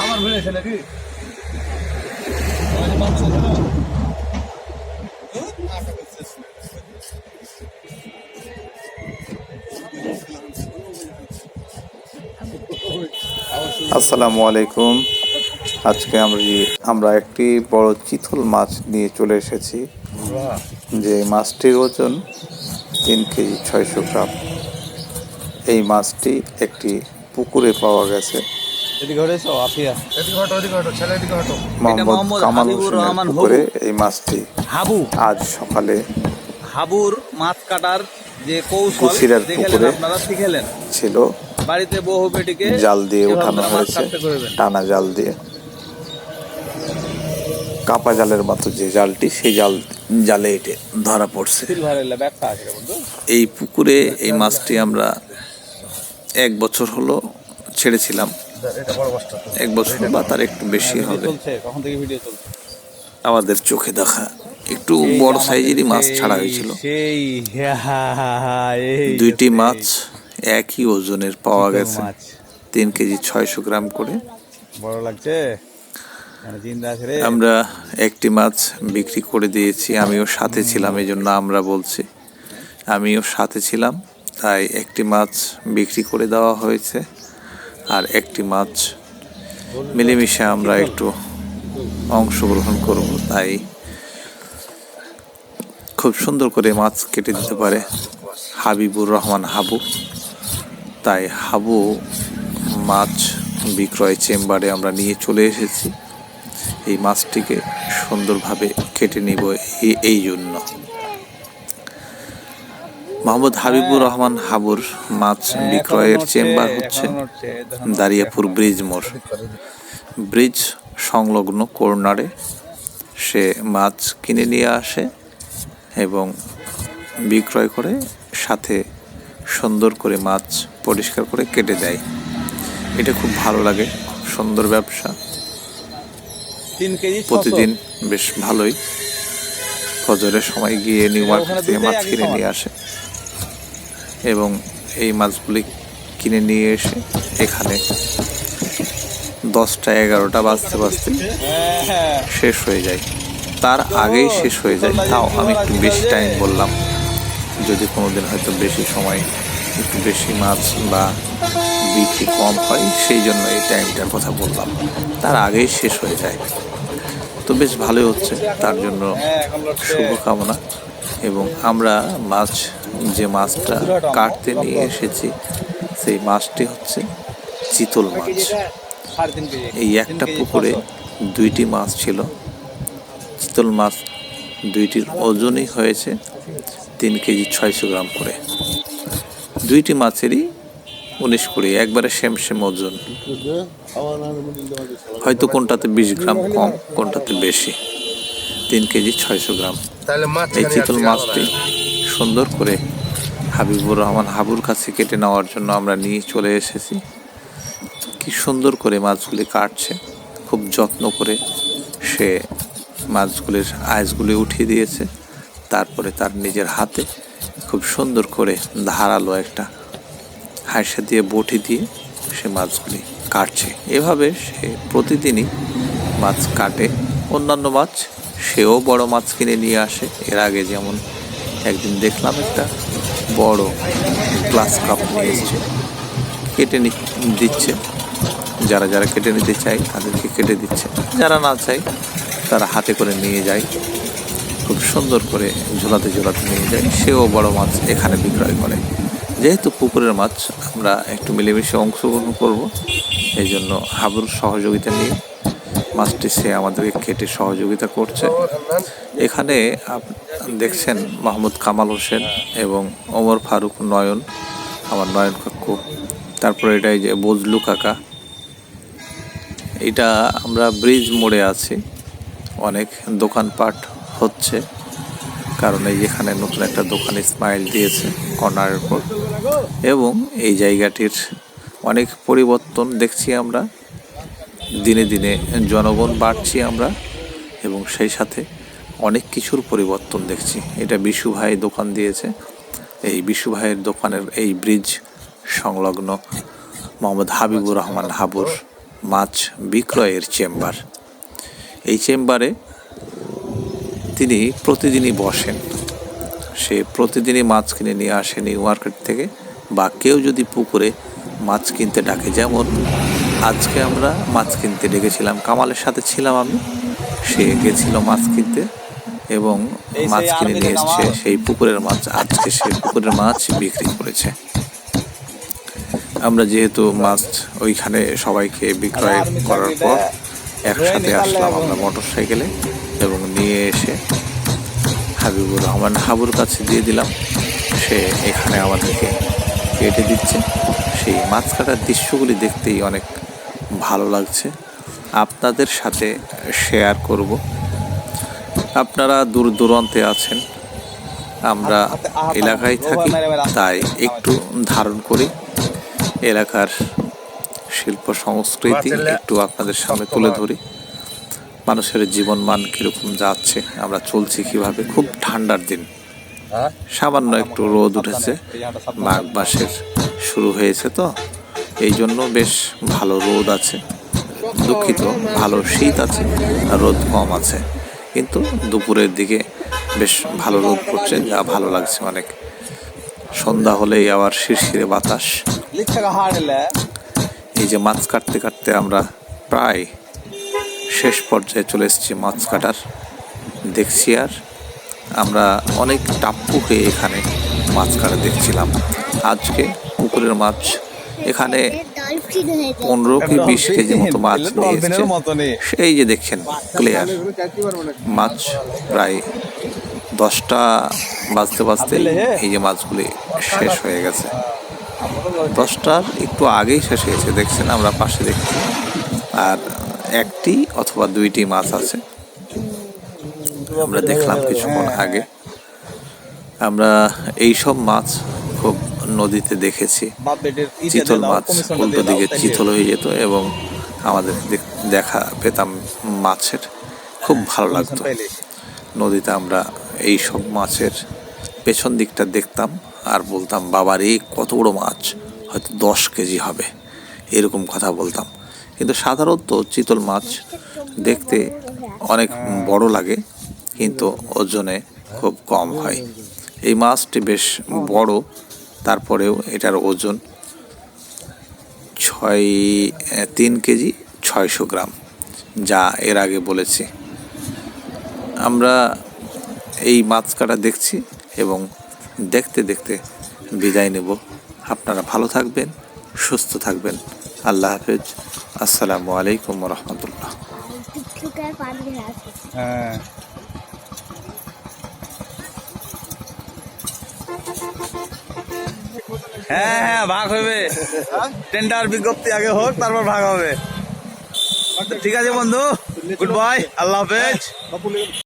আমার নাকি? আসসালামু আলাইকুম। আজকে আমরা আমরা একটি বড় চিতল মাছ নিয়ে চলে এসেছি। যে মাছটির ওজন তিন কেজি ছয়শো গ্রাম। এই মাছটি একটি পুকুরে পাওয়া গেছে। এদিকে হটেছ আফিয়া। এদিকে হটো এদিকে হটো ছেলে এদিকে হটো। মোহাম্মদ মোহাম্মদ কামাল হোসেনের পুকুরে এই মাছটি হাবু। আজ সকালে হাবুর মাছ কাটার যে কৌশল দেখলেন আপনারা শিখেলেন। ছিল। বাড়িতে বহু বেটিকে জাল দিয়ে উঠানো হয়েছে। টানা জাল দিয়ে। কাপা জালের মতো যে জালটি সেই জাল জালে এটে ধরা পড়ছে। এই পুকুরে এই মাছটি আমরা এক বছর হলো ছেড়েছিলাম। এক বছর বা তার একটু বেশি হবে। ভিডিও চলছে? আমাদের চোখে দেখা। একটু বড় সাইজেরই মাছ ছাড়া হয়েছিল। সেই হা, হা, হা, হা, এই দুইটি মাছ একই ওজনের পাওয়া গেছে। তিন কেজি ছয়শো গ্রাম করে। বড় লাগছে? মানে আমরা একটি মাছ বিক্রি করে দিয়েছি। আমিও সাথে ছিলাম এই জন্য আমরা বলছি। আমিও সাথে ছিলাম। তাই একটি মাছ বিক্রি করে দেওয়া হয়েছে। আর একটি মাছ মিলেমিশে আমরা একটু অংশগ্রহণ করব, তাই খুব সুন্দর করে মাছ কেটে দিতে পারে হাবিবুর রহমান হাবু। তাই হাবু মাছ বিক্রয় চেম্বারে আমরা নিয়ে চলে এসেছি। এই মাছটিকে সুন্দরভাবে কেটে নিব এই জন্য। মোহাম্মদ হাবিবুর রহমান হাবুর মাছ হ্যাঁ, বিক্রয়ের চেম্বার হচ্ছে। দারিয়াপুর ব্রিজ মোড়। ব্রিজ সংলগ্ন কর্নারে সে মাছ কিনে নিয়ে আসে এবং বিক্রয় করে সাথে সুন্দর করে মাছ পরিষ্কার করে কেটে দেয়। এটা খুব ভালো লাগে খুব সুন্দর ব্যবসা। প্রতিদিন বেশ ভালোই। ফজরের সময় গিয়ে নিউ মার্কেট থেকে মাছ কিনে নিয়ে আসে। এবং এই মাছগুলি কিনে নিয়ে এসে এখানে দশটা এগারোটা বাজতে বাজতে শেষ হয়ে যায়। তার আগেই শেষ হয়ে যায়। তাও আমি একটু বেশি টাইম বললাম। যদি কোনো দিন হয়তো বেশি সময় একটু বেশি মাছ বা বিক্রি কম হয়, সেই জন্য এই টাইমটার কথা বললাম। তার আগেই শেষ হয়ে যায়। তো বেশ ভালোই হচ্ছে। তার জন্য। শুভকামনা। এবং আমরা মাছ যে মাছটা কাটতে নিয়ে এসেছি সেই মাছটি হচ্ছে চিতল মাছ। এই একটা পুকুরে দুইটি মাছ ছিল। চিতল মাছ দুইটির ওজনই হয়েছে তিন কেজি ছয়শো গ্রাম করে। দুইটি মাছেরই উনিশ কুড়ি একবারে সেম সেম ওজন। হয়তো কোনটাতে বিশ গ্রাম কম কোনটাতে বেশি। তিন কেজি ছয়শো গ্রাম। এই চিতল মাছটি সুন্দর করে হাবিবুর রহমান হাবুর কাছে কেটে নেওয়ার জন্য আমরা নিয়ে চলে এসেছি। কি সুন্দর করে মাছগুলি কাটছে, খুব যত্ন করে সে মাছগুলির আইসগুলি উঠিয়ে দিয়েছে, তারপরে তার নিজের হাতে খুব সুন্দর করে ধারালো একটা হাঁসা দিয়ে বটি দিয়ে সে মাছগুলি কাটছে। এভাবে সে প্রতিদিনই মাছ কাটে। অন্যান্য মাছ, সেও বড় মাছ কিনে নিয়ে আসে। এর আগে যেমন একদিন দেখলাম একটা বড় গ্লাস কাপ নিয়ে এসছে। কেটে দিচ্ছে। যারা যারা কেটে নিতে চায় তাদেরকে কেটে দিচ্ছে। যারা না চায় তারা হাতে করে নিয়ে যায়। খুব সুন্দর করে ঝোলাতে ঝোলাতে নিয়ে যায়। সেও বড় মাছ এখানে বিক্রয় করে। যেহেতু পুকুরের মাছ আমরা একটু মিলেমিশে অংশগ্রহণ করব, এই জন্য হাবুর সহযোগিতা নিয়ে মাছটি সে আমাদেরকে কেটে সহযোগিতা করছে। এখানে দেখছেন মাহমুদ কামাল হোসেন এবং ওমর ফারুক নয়ন। আমার নয়ন কাকু। তারপরে এটা এই যে বজলু কাকা। এটা আমরা ব্রিজ মোড়ে আছি। অনেক দোকানপাট হচ্ছে। কারণ এই যেখানে নতুন একটা দোকান স্মাইল দিয়েছে কর্নারের উপর। এবং এই জায়গাটির অনেক পরিবর্তন দেখছি আমরা। দিনে দিনে জনগণ বাড়ছি আমরা এবং সেই সাথে অনেক কিছুর পরিবর্তন দেখছি। এটা বিশু ভাই দোকান দিয়েছে। এই বিশু ভাইয়ের দোকানের এই ব্রিজ সংলগ্ন মোহাম্মদ হাবিবুর রহমান হাবুর মাছ বিক্রয়ের চেম্বার। এই চেম্বারে তিনি প্রতিদিনই বসেন। সে প্রতিদিনই মাছ কিনে নিয়ে আসে নিউ মার্কেট থেকে বা কেউ যদি পুকুরে মাছ কিনতে ডাকে। যেমন আজকে আমরা মাছ কিনতে ডেকেছিলাম, কামালের সাথে ছিলাম আমি। সে গেছিল মাছ কিনতে। এবং মাছ কিনে নিয়ে এসছে সেই পুকুরের মাছ। আজকে সেই পুকুরের মাছ বিক্রি করেছে। আমরা যেহেতু মাছ ওইখানে সবাইকে বিক্রয় করার পর একসাথে আসলাম আমরা মোটর সাইকেলে এবং নিয়ে এসে হাবিবুর রহমান হাবুর কাছে দিয়ে দিলাম। সে এখানে আমাদেরকে কেটে দিচ্ছে। সেই মাছ কাটার দৃশ্যগুলি দেখতেই অনেক ভালো লাগছে। আপনাদের সাথে শেয়ার করব। আপনারা দূর দূরান্তে আছেন। আমরা এলাকায় থাকি তাই একটু ধারণ করি। এলাকার শিল্প সংস্কৃতি একটু আপনাদের সামনে তুলে ধরি। মানুষের জীবনমান কীরকম যাচ্ছে আমরা চলছি কীভাবে খুব ঠান্ডার দিন। হ্যাঁ? সামান্য একটু রোদ উঠেছে মাঘ মাসের শুরু হয়েছে তো এই জন্য বেশ ভালো রোদ আছে দুঃখিত ভালো শীত আছে রোদ কম আছে। কিন্তু দুপুরের দিকে বেশ ভালো রোদ পড়ছে, যা ভালো লাগছে অনেক। সন্ধ্যা হলেই আবার শিরশিরে বাতাস। এই যে মাছ কাটতে কাটতে আমরা প্রায় শেষ পর্যায়ে চলে এসেছি মাছ কাটার। দেখছি আর আমরা অনেক টাপ্পু হয়ে এখানে মাছ কাটা দেখছিলাম। আজকে পুকুরের মাছ এখানে পনেরো কি বিশ কেজি মতো মাছ নিয়ে এসছে। সেই যে দেখছেন ক্লিয়ার মাছ প্রায় দশটা বাজতে বাজতে এই যে মাছগুলি শেষ হয়ে গেছে। দশটার একটু আগেই শেষ হয়েছে দেখছেন আমরা পাশে দেখছি। আর একটি অথবা দুইটি মাছ আছে। আমরা দেখলাম কিছুক্ষণ আগে। আমরা এই সব মাছ খুব নদীতে দেখেছি। চিতল মাছ উল্টো দিকে চিতল হয়ে যেত এবং আমাদের দেখ- দেখা পেতাম মাছের। খুব ভালো লাগতো। নদীতে আমরা এই সব মাছের পেছন দিকটা দেখতাম আর বলতাম বাবার এই কত বড় মাছ হয়তো দশ কেজি হবে। এরকম কথা বলতাম। কিন্তু সাধারণত চিতল মাছ দেখতে অনেক বড় লাগে কিন্তু ওজনে খুব কম হয়। এই মাছটি বেশ বড় তারপরেও এটার ওজন ছয় তিন কেজি ছয়শো গ্রাম, যা এর আগে বলেছি। আমরা এই মাছ কাটা দেখছি এবং দেখতে দেখতে বিদায় নেব। আপনারা ভালো থাকবেন, সুস্থ থাকবেন। আল্লাহ হাফেজ। আসসালামু আলাইকুম রহমতুল্লাহ। হ্যাঁ। হ্যাঁ হ্যাঁ ভাগ হবে। টেন্ডার বিজ্ঞপ্তি আগে হোক, তারপর ভাগ হবে। ঠিক আছে বন্ধু গুড বাই আল্লাহ হাফেজ।